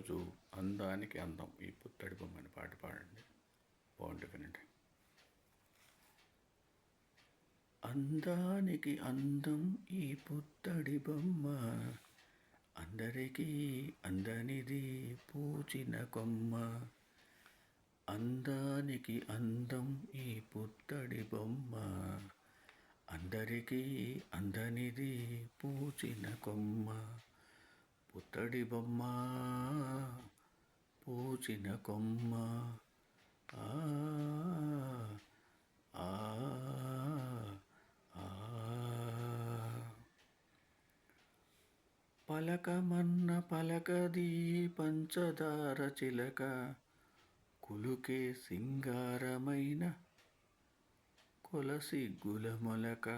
ఈరోజు అందానికి అందం. ఈ పుత్తడి బొమ్మని పాట పాడండి. బాగుంటుంది వినండి. అందానికి అందం ఈ పుత్తడి బొమ్మ. అందరికీ అందనిది పూచిన కొమ్మ. అందానికి అందం ఈ పుత్తడి బొమ్మ. అందరికీ అందనిది పూచిన కొమ్మ. పుత్తడి బొమ్మ పూచిన కొమ్మ ఆ ఆ, ఆ. పలకమన్న పలకది పంచదార చిలక కులుకే సింగారమైన కొలసి గులమొలక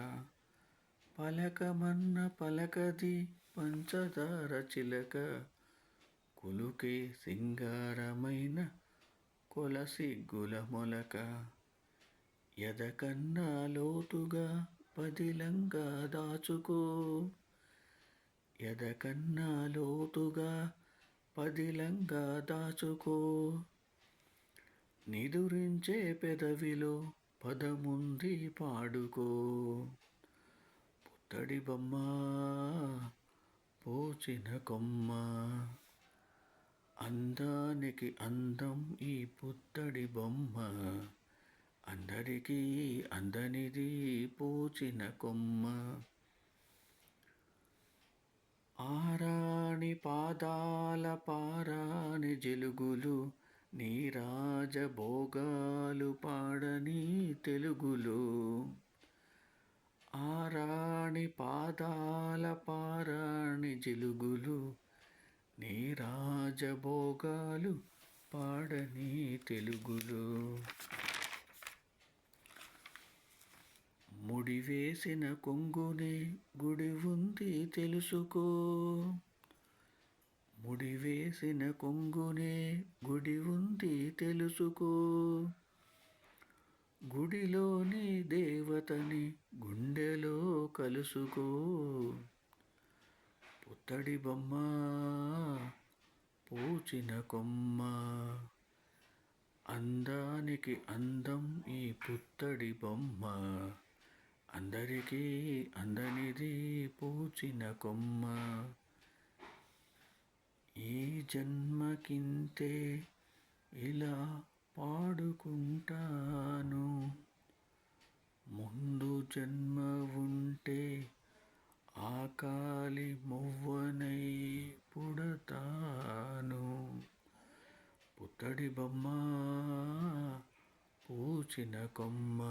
పలకమన్న పలకది పంచదార చిలక కులుకే సింగారమైన కొలసి గులమొలక. ఎదకన్నా లోతుగా పదిలంగా దాచుకో. ఎదకన్నా లోతుగా పదిలంగా దాచుకో. నిదురించే పెదవిలో పదముంది పాడుకో. పుత్తడి బొమ్మ పోచిన కొమ్మ. అందానికి అందం ఈ పుత్తడి బొమ్మ. అందరికీ అందనిది పూచిన కొమ్మ. ఆరాణి పాదాల పారాని జిలుగులు నీరాజభోగాలు పాడని తెలుగులు. ఆరా పాదాల పారాణి జిలుగులు నీరాజభోగాలు పాడని తెలుగులు. ముడివేసిన కొంగునే గుడి ఉంది తెలుసుకో. ముడివేసిన కొంగునే గుడి ఉంది తెలుసుకో. గుడిలోని దేవతని గుండెలో కలుసుకో. పుత్తడి బొమ్మ పూచిన కొమ్మ. అందానికి అందం ఈ పుత్తడి బొమ్మ. అందరికీ అందనిది పూచిన కొమ్మ. ఈ జన్మకింతే ఇలా పాడుకుంటా ఆ మొవ్వనై పుడతాను. పుత్తడి బొమ్మ పూచిన కొమ్మ